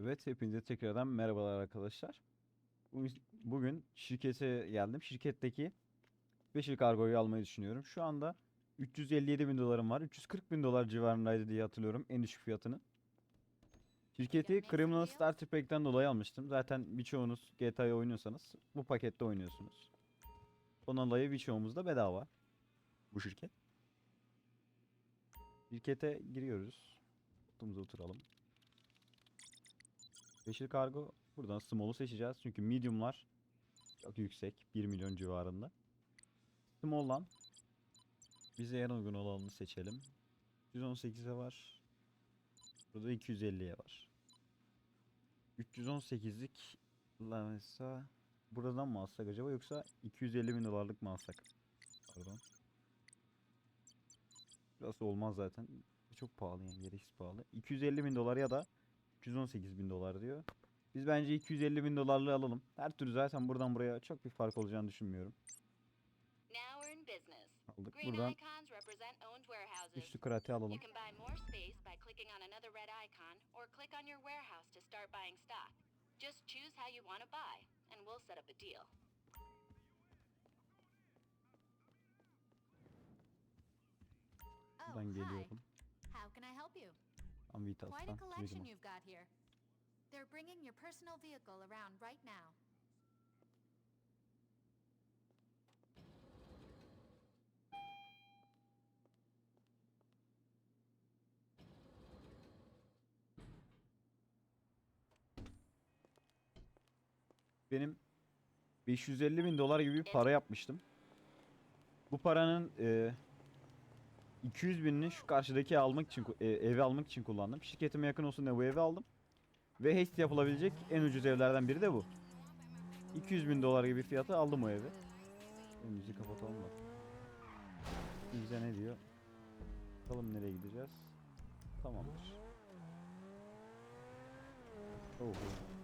Evet, hepinize tekrardan merhabalar arkadaşlar. Bu- Bugün şirkete geldim. Şirketteki Beşil kargoyu almayı düşünüyorum. Şu anda 357 bin dolarım var. 340 bin dolar civarındaydı diye hatırlıyorum en düşük fiyatını. Şirketi Criminal Starter Pack'ten dolayı almıştım. Zaten birçoğunuz GTA'yı oynuyorsanız bu pakette oynuyorsunuz. Ondan dolayı birçoğumuz da bedava. Bu şirket. Şirkete giriyoruz. Oturumuza oturalım. Yeşil kargo buradan small'u seçeceğiz. Çünkü medium'lar çok yüksek. 1 milyon civarında. Small'dan bize en uygun olanını seçelim. 118'e var. Burada 250'ye var. 318'lik la mesela buradan mı alsak acaba yoksa 250 bin dolarlık mı alsak? Pardon. Burası olmaz zaten. Çok pahalı yani gereksiz pahalı. 250 bin dolar ya da 318 bin dolar diyor. Biz bence 250 bin dolarlığı alalım. Her türlü zaten buradan buraya çok bir fark olacağını düşünmüyorum. Aldık. Buradan üçlü krate alalım. Just choose how you want to buy, and we'll set up a deal. Oh, Buradan hi. geliyorum. How can I help you? Quite a collection you've got here. They're bringing your personal vehicle around right now. Benim 550 bin dolar gibi bir para yapmıştım. Bu paranın e, 200 binini şu karşıdaki almak için e, evi almak için kullandım. Şirketime yakın olsun diye bu evi aldım. Ve haste yapılabilecek en ucuz evlerden biri de bu. 200 bin dolar gibi fiyatı aldım o evi. Önümüzü kapatalım da. Bize ne diyor? Bakalım nereye gideceğiz. Tamamdır. Oh, oh.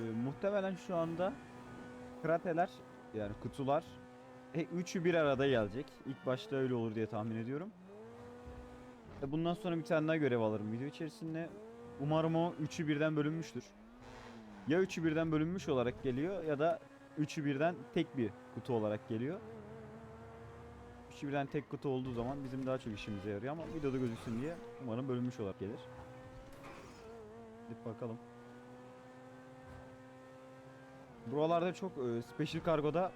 Ee, muhtemelen şu anda krateler yani kutular e, üçü bir arada gelecek. İlk başta öyle olur diye tahmin ediyorum. E, bundan sonra bir tane daha görev alırım video içerisinde. Umarım o üçü birden bölünmüştür. Ya üçü birden bölünmüş olarak geliyor ya da üçü birden tek bir kutu olarak geliyor. Üçü birden tek kutu olduğu zaman bizim daha çok işimize yarıyor ama videoda gözüksün diye umarım bölünmüş olarak gelir. Gidip bakalım. Buralarda çok e, Special Cargo'da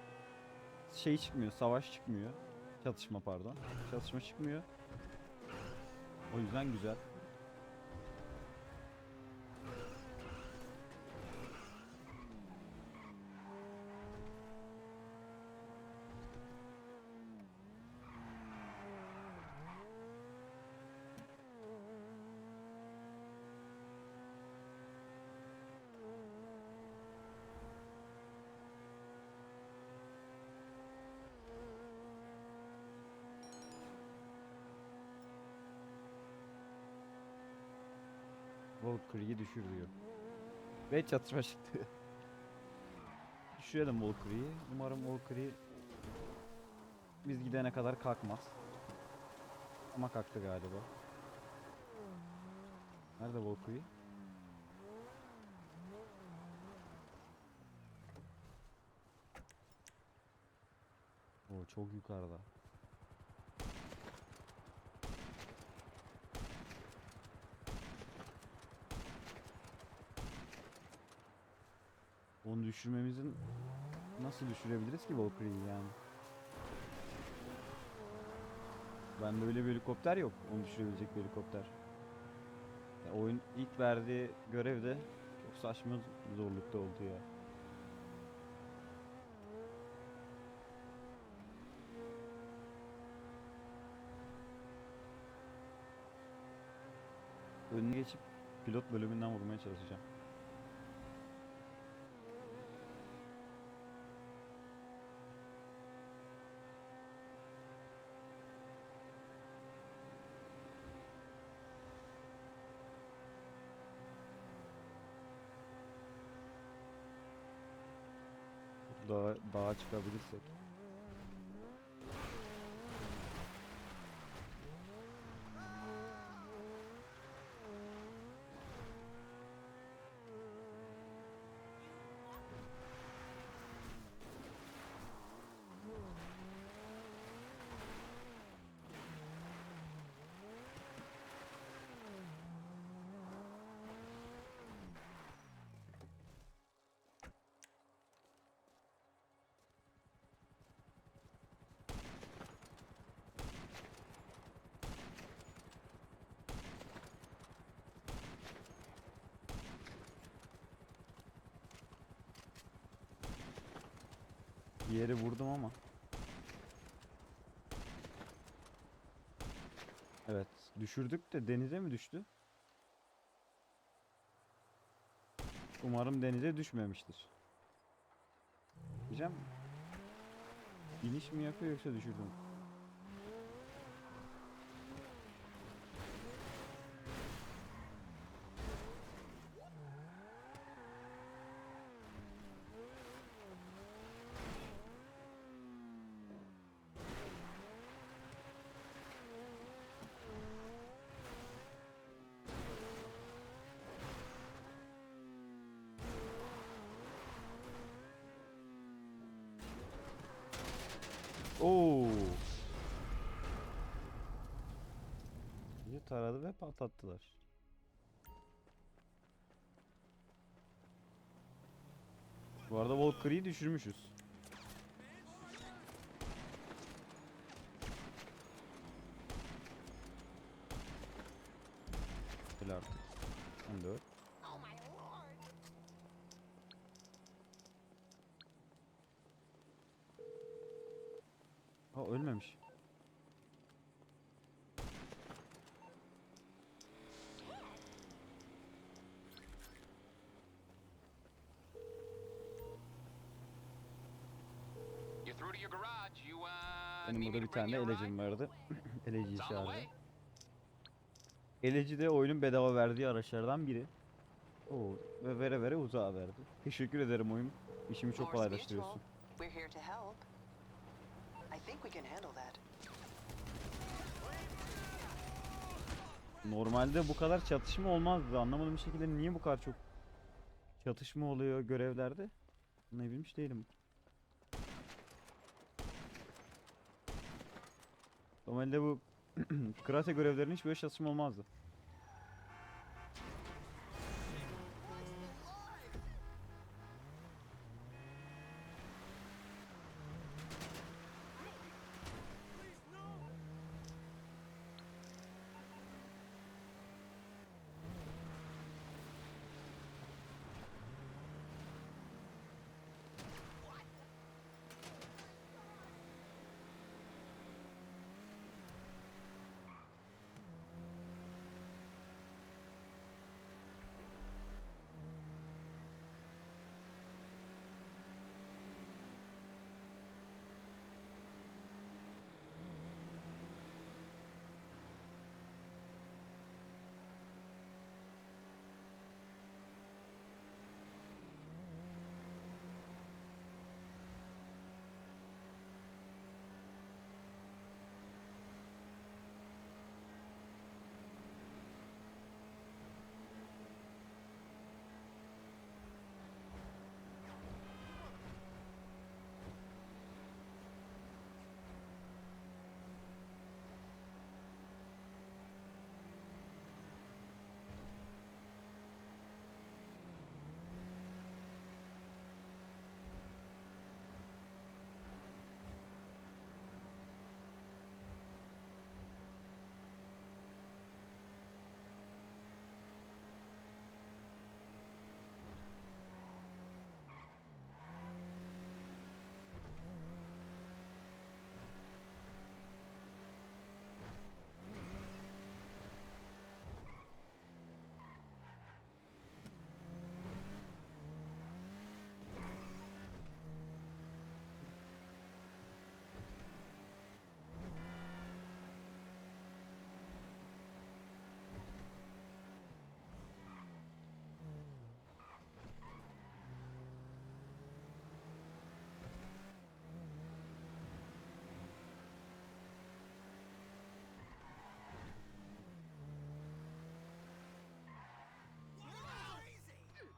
şey çıkmıyor, savaş çıkmıyor. Çatışma pardon. Çatışma çıkmıyor. O yüzden güzel. Valkyrie'yi düşür diyor. Ve çatışma çıktı. Düşürelim Valkyrie'yi. Umarım Valkyrie biz gidene kadar kalkmaz. Ama kalktı galiba. Nerede Valkyrie? O çok yukarıda. Düşürmemizin nasıl düşürebiliriz ki Valkyrie'yi yani? Bende öyle bir helikopter yok. Onu düşürebilecek bir helikopter. Ya oyun ilk verdiği görev de çok saçma zorlukta oldu ya. Önüne geçip pilot bölümünden vurmaya çalışacağım. Dağa, dağa çıkabilirsek. Yeri vurdum ama. Evet, düşürdük de denize mi düştü? Umarım denize düşmemiştir. Diyeceğim. İniş mi yapıyor yoksa düşürdü Oo. Bizi taradı ve patlattılar. Bu arada Valkyrie'yi düşürmüşüz. Öyle artık. 14. Benim burada bir tane elecim vardı. The çağırdı. Eleci de oyunun bedava verdiği araçlardan biri. Oo, ve vere vere uzağa verdi. Teşekkür ederim oyun. İşimi çok kolaylaştırıyorsun. Normalde bu kadar çatışma olmazdı. Anlamadığım bir şekilde niye bu kadar çok çatışma oluyor görevlerde? Anlayabilmiş değilim. Normalde bu karate görevlerinin hiç böyle çatışma olmazdı.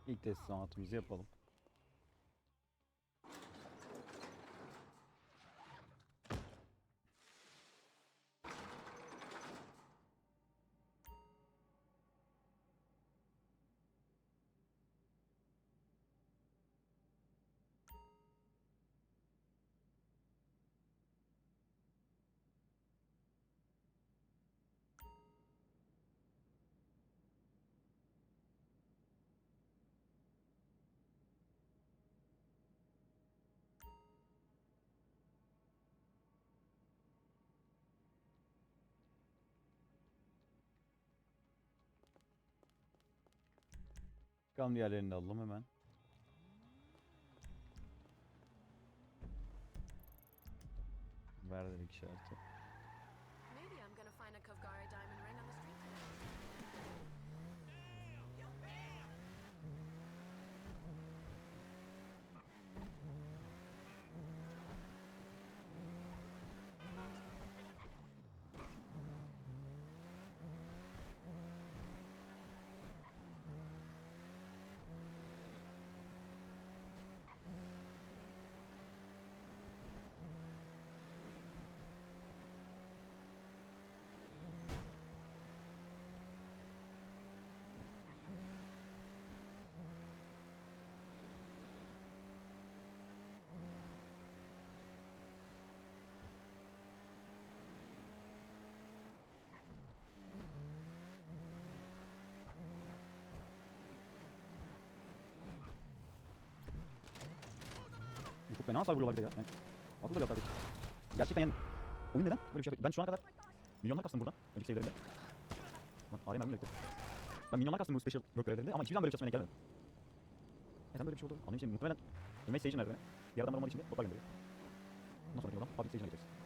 İlk teslimatımızı yapalım. Bakalım diğerlerini de alalım hemen. Ver dedik işareti. Çok fena hasar vuruyorlar bir ya. Yani, akıl da bir hasar değil. Gerçekten yani oyun neden böyle bir şey? Ben şu ana kadar milyonlar kastım buradan. Önceki seviyelerinde. Lan araya mermi bekliyor. Ben milyonlar kastım bu special work görevlerinde ama hiçbir zaman böyle bir çalışmaya gelmedim. Neden böyle bir şey oldu? Anlayın şey muhtemelen Image Stage'in nerede? Bir adam ormanın içinde botlar gönderiyor. Ondan sonra yoldan Public Stage'ine gideceğiz.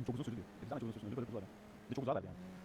你中不做水利，你当然中做水利，你不是不做的，你做不做二百遍。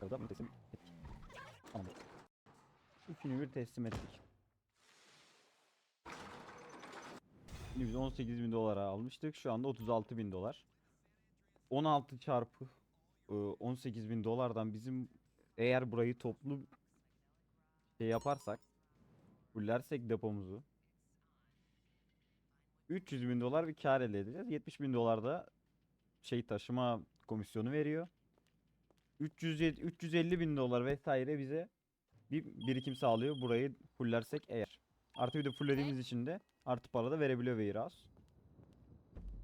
Da bunu teslim ettik. Tamamdır. Üçünü bir teslim ettik. Şimdi biz 18 bin dolara almıştık. Şu anda 36 bin dolar. 16 çarpı e, 18 bin dolardan bizim eğer burayı toplu şey yaparsak fullersek depomuzu 300 bin dolar bir kar elde edeceğiz. 70 bin dolar da şey taşıma komisyonu veriyor. 307 350 bin dolar vesaire bize bir birikim sağlıyor burayı fullersek eğer. Artı bir de fullediğimiz için de artı para da verebiliyor Warehouse.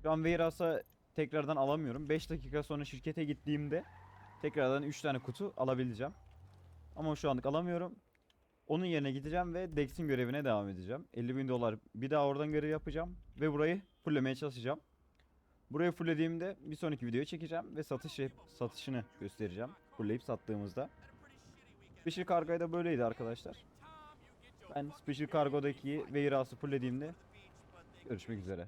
Şu an Warehouse'a tekrardan alamıyorum. 5 dakika sonra şirkete gittiğimde tekrardan 3 tane kutu alabileceğim. Ama şu anlık alamıyorum. Onun yerine gideceğim ve Dex'in görevine devam edeceğim. 50 bin dolar bir daha oradan görev yapacağım. Ve burayı fulllemeye çalışacağım. Burayı fulllediğimde bir sonraki videoyu çekeceğim ve satış satışını göstereceğim. Fullleyip sattığımızda. Special Cargo'ya da böyleydi arkadaşlar. Ben Special Cargo'daki Warehouse'u fulllediğimde görüşmek üzere.